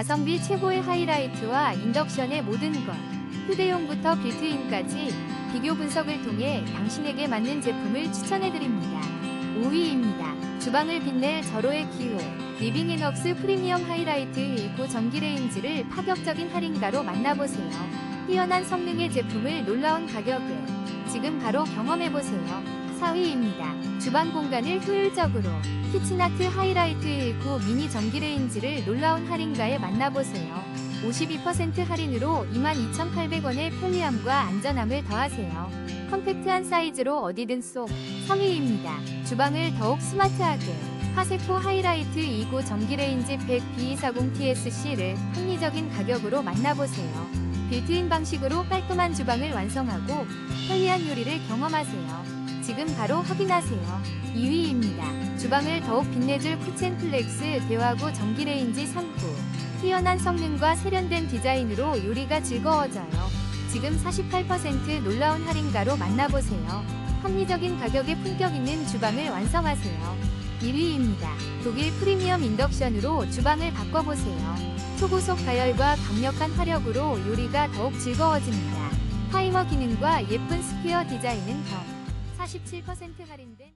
가성비 최고의 하이라이트와 인덕션의 모든 것. 휴대용부터 빌트인까지 비교 분석을 통해 당신에게 맞는 제품을 추천해드립니다. 5위입니다. 주방을 빛낼 절호의 기회. 리빙앤웍스 프리미엄 하이라이트 19 전기레인지를 파격적인 할인가로 만나보세요. 뛰어난 성능의 제품을 놀라운 가격에 지금 바로 경험해보세요. 4위입니다. 주방 공간을 효율적으로 키친아트 하이라이트 19 미니 전기레인지를 놀라운 할인가에 만나보세요. 52% 할인으로 22,800원의 편리함과 안전함을 더하세요. 컴팩트한 사이즈로 어디든 쏙 3위입니다. 주방을 더욱 스마트하게 파세코 하이라이트 29 전기레인지 100 B240TSC를 합리적인 가격으로 만나보세요. 빌트인 방식으로 깔끔한 주방을 완성하고 편리한 요리를 경험하세요. 지금 바로 확인하세요. 2위입니다. 주방을 더욱 빛내줄 쿠첸플렉스 대화구 전기레인지 3구. 뛰어난 성능과 세련된 디자인으로 요리가 즐거워져요. 지금 48% 놀라운 할인가로 만나보세요. 합리적인 가격에 품격 있는 주방을 완성하세요. 1위입니다. 독일 프리미엄 인덕션으로 주방을 바꿔보세요. 초고속 가열과 강력한 화력으로 요리가 더욱 즐거워집니다. 타이머 기능과 예쁜 스퀘어 디자인은 더 47% 할인된